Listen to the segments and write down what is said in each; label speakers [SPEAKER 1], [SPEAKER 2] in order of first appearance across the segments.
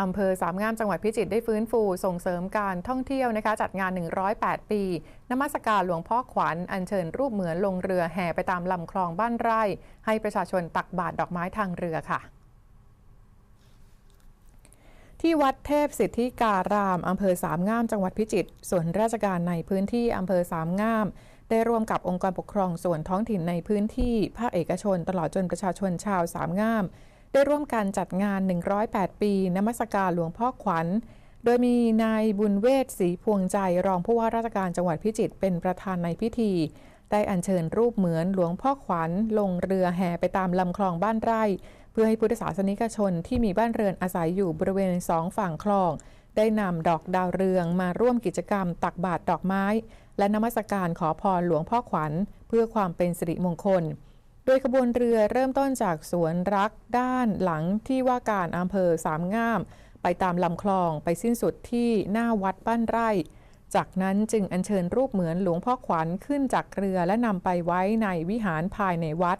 [SPEAKER 1] อำเภอสามงามจังหวัดพิจิตรได้ฟื้นฟูส่งเสริมการท่องเที่ยวนะคะ จัดงาน 108 ปี นมัสการหลวงพ่อขวัญอัญเชิญรูปเหมือนลงเรือแห่ไปตามลำคลองบ้านไร่ ให้ประชาชนตักบาตรดอกไม้ทางเรือค่ะ ที่วัดเทพสิทธิการามอำเภอสามงามจังหวัดพิจิตรส่วนราชการในพื้นที่อำเภอสามงามได้ร่วมกับองค์กรปกครองส่วนท้องถิ่นในพื้นที่ภาคเอกชน ตลอดจนประชาชนชาวสามงาม ได้ร่วมกันจัดงาน 108 ปีนมัสการหลวงพ่อขวัญ โดยมีนายบุญเวศศรีพวงใจรองผู้ว่าราชการจังหวัดพิจิตรเป็นประธานในพิธี ได้อัญเชิญรูปเหมือนหลวงพ่อขวัญ ลงเรือแห่ไปตามลำคลองบ้านไร่ เพื่อให้พุทธศาสนิกชนที่มีบ้านเรือนอาศัยอยู่บริเวณสองฝั่งคลอง ได้นำดอกดาวเรืองมาร่วมกิจกรรมตักบาตรดอกไม้ และนมัสการขอพรหลวงพ่อขวัญ เพื่อความเป็นสิริมงคล โดยขบวนเรือเริ่มต้นจากสวนรักด้านหลังที่ว่าการอำเภอสามงาม ไปตามลำคลองไปสิ้นสุดที่หน้าวัดบ้านไร่ จากนั้นจึงอัญเชิญรูปเหมือนหลวงพ่อขวัญขึ้นจากเรือและนำไปไว้ในวิหารภายในวัด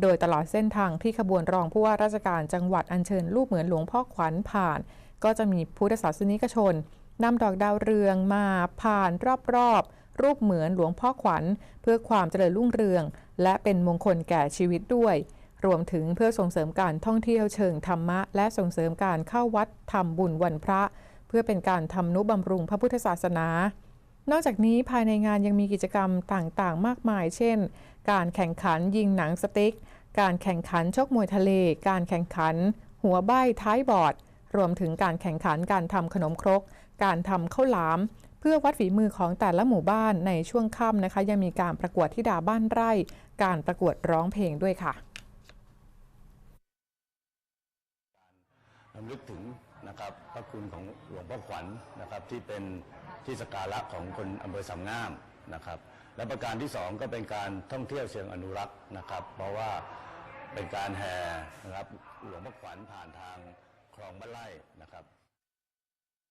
[SPEAKER 1] โดยตลอดเส้นทางที่ขบวนรองผู้ว่าราชการจังหวัดอัญเชิญรูปเหมือนหลวงพ่อขวัญผ่าน ก็จะมีพุทธศาสนิกชนนำดอกดาวเรืองมาผ่านรอบๆ รูปเหมือนหลวงพ่อขวัญ เพื่อความเจริญรุ่งเรือง และเป็นมงคลแก่ชีวิตด้วย รวมถึงเพื่อส่งเสริมการท่องเที่ยวเชิงธรรมะ และส่งเสริมการเข้าวัดทำบุญวันพระ เพื่อเป็นการทำนุบำรุงพระพุทธศาสนา นอกจากนี้ภายในงานยังมีกิจกรรมต่างๆ มากมาย เช่น การแข่งขันยิงหนังสติ๊ก การแข่งขันชกมวยทะเล การแข่งขัน หัวใบ้ท้ายบอร์ดรวมถึงการแข่งขันการทำขนมครก การทำข้าวหลาม พื่อวัดฝีมือของแต่ละหมู่บ้านในช่วงค่ำนะคะ ยังมีการประกวดที่ดาบ้านไร่ การประกวดร้องเพลงด้วยค่ะ
[SPEAKER 2] รำลึกถึงนะครับพระคุณของหลวงพ่อขวัญนะครับที่เป็นที่สการะของคนอำเภอสามงามนะครับ และประการที่สองก็เป็นการท่องเที่ยวเชิงอนุรักษ์นะครับ เพราะว่าเป็นการแห่นะครับหลวงพ่อขวัญผ่านทางคลองบ้านไร่นะครับ